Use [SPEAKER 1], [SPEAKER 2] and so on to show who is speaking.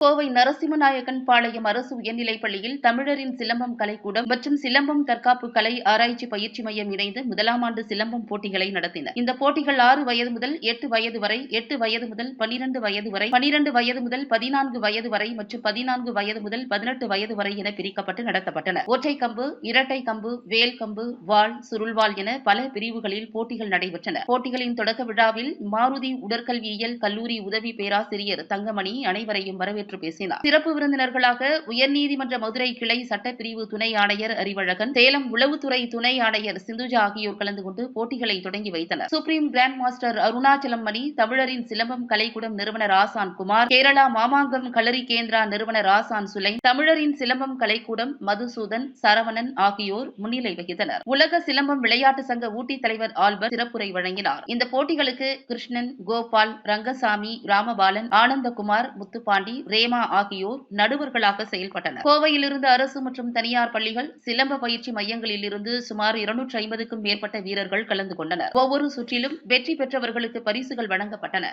[SPEAKER 1] கோவை நரசிம்மநாயக்கன் பாளையம் அரசு உயர்நிலைப் பள்ளியில் தமிழரின் சிலம்பம் கலைக்கூடம் மற்றும் சிலம்பம் தற்காப்பு கலை ஆராய்ச்சி பயிற்சி மையம் இணைந்து முதலாம் ஆண்டு சிலம்பம் போட்டிகளை நடத்தின இந்த போட்டிகள் ஆறு வயது முதல் எட்டு வயது வரை எட்டு வயது முதல் பனிரெண்டு வயது வரை பனிரெண்டு வயது முதல் பதினான்கு வயது வரை மற்றும் பதினான்கு வயது முதல் பதினெட்டு வயது வரை என பிரிக்கப்பட்டு நடத்தப்பட்டன. ஒற்றை கம்பு இரட்டை கம்பு வேல் கம்பு வாள் சுருள்வாள் என பல பிரிவுகளில் போட்டிகள் நடைபெற்றன. போட்டிகளின் தொடக்க விழாவில் மாருதி உடற்கல்வியியல் கல்லூரி உதவி பேராசிரியர் தங்கமணி அனைவரையும் வரவேற்று பங்கேற்று பேசினார். சிறப்பு விருந்தினர்களாக உயர்நீதிமன்ற மதுரை கிளை சட்டப்பிரிவு துணை ஆணையர் அறிவழகன் சேலம் உளவுத்துறை துணை ஆணையர் சிந்துஜா ஆகியோர் கலந்து கொண்டு போட்டிகளை தொடங்கி வைத்தனர். Supreme grand master Arunachalam Mani தமிழரின் சிலம்பம் கலைக்கூடம் நிறுவனர் ஆசான் குமார் கேரளா மாமாங்கம் களரி கேந்திரா நிறுவனர் ஆசான் சுலை தமிழரின் சிலம்பம் கலைக்கூடம் மதுசூதன் சரவணன் ஆகியோர் முன்னிலை வகித்தனர். உலக சிலம்பம் விளையாட்டு சங்க ஊட்டி தலைவர் ஆல்பர்ட் சிறப்புரை வழங்கினார். இந்த போட்டிகளுக்கு கிருஷ்ணன் கோபால் ரங்கசாமி ராமபாலன் ஆனந்தகுமார் முத்துப்பாண்டி ரே பிரேமா ஆகியோர் நடுவர்களாக செயல்பட்டனர். கோவையிலிருந்து அரசு மற்றும் தனியார் பள்ளிகள் சிலம்ப பயிற்சி மையங்களில் இருந்து சுமார் இருநூற்றி ஐம்பதுக்கும் மேற்பட்ட வீரர்கள் கலந்து கொண்டனர். ஒவ்வொரு சுற்றிலும் வெற்றி பெற்றவர்களுக்கு பரிசுகள் வழங்கப்பட்டன.